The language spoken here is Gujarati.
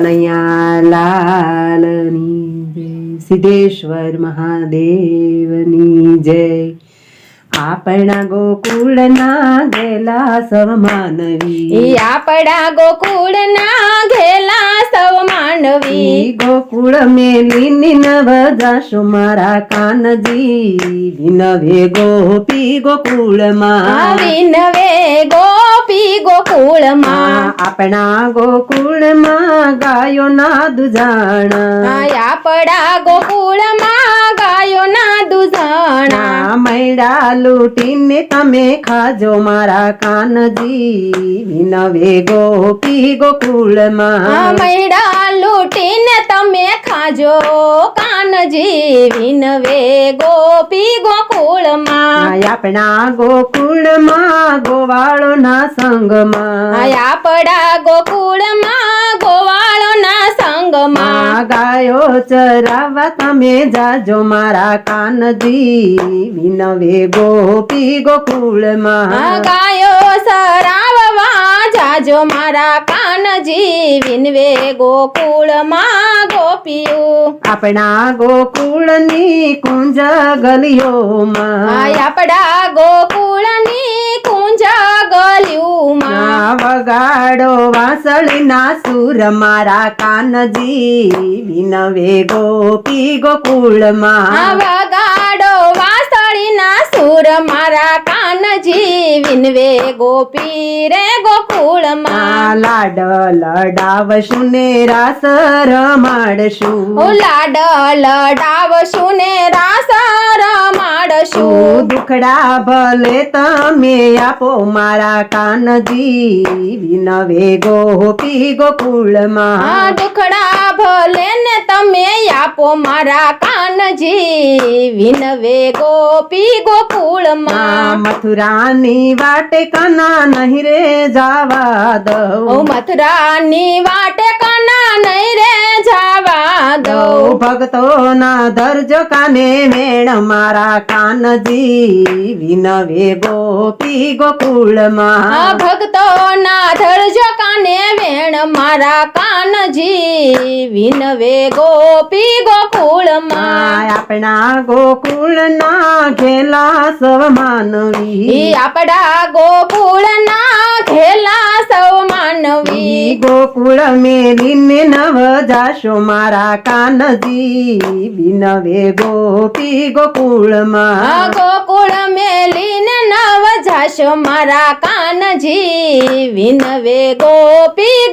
કનૈયા લાલની જય સિદ્ધેશ્વર મહાદેવની જય આપણા ગોકુળના ગેલા સવ માનવી ઈ આપણા ગોકુળના ઘેલા સવ માનવી ગોકુળ મેલીની નવ જાશો મારા કાનજી. વિનવે ગોપી ગોકુળમાં. વિનવે ગોપી ગોકુળમાં. આપણા ગોકુળમાં ગાયો ના દુજાણા આપણા ગોકુળમાં ના લૂટીને તમે ખાજો મારા કાનજી. વિનવે ગોપી ગોકુળમાં. મૈડા લૂટીને તમે ખાજો કાનજી. વિનવે ગોપી ગોકુળમાં. આપણા ગોકુળમાં ગોવાળોના સંગમાં. આપણા ગોકુળમાં ગાયો ચરાવા તમે જાજો મારા કાનજી. વિનવે ગોપી ગોકુળમાં. ગાયો સરાવવા જાજો મારા કાનજી. વિનવે ગોકુળમાં ગોપીઓ. આપણા ગોકુળની કુંજ ગલીઓમાં આપણા ગોકુળની કુંજ ગલ્યુમાં ના વગાડો વાસળીના સુર મારા કાનજી. વિનવે ગોપી ગોકુળમાં વગાડો વાસળીના સુર મારા કાનજી. વિનવે ગોપી રે ગોકુળમાં લાડ લડાવશું ને રાસ રમાડશું. લાડ લડાવશું ને રાસ શું દુખડા ભલે તમે આપો મારા કાનજી વિનવે ગોપી ગોકુળમાં. દુખડા આપો મારા કાનજી. વિનવે ગોપી ગોકુળમાં. મથુરાની વાટે કના નહીં રે જાવા દઉં. મથુરાની વાટે કના નહીં રે જાવા દઉં. ભક્તોના ધરજો કાને મેણ મારા કાનજી. વિનવે ગોપી ગોકુળમાં. ભક્તો ના ધરજો કાને વેણ મારા કાનજી. વિનવે ગોપી ગોકુળમાં. આપણા ગોકુળના ઘેલા સવ માનવી. ઈ આપડા ગોકુળના ઘેલા સૌ માનવી. ગોકુળ મેલીને નવ જાશો મારા કાનજી. બિનવે ગોપી ગોકુળમાં. ગોકુળ મેલીને નવ જાશો મારા કાનજી. વિનવે ગોપી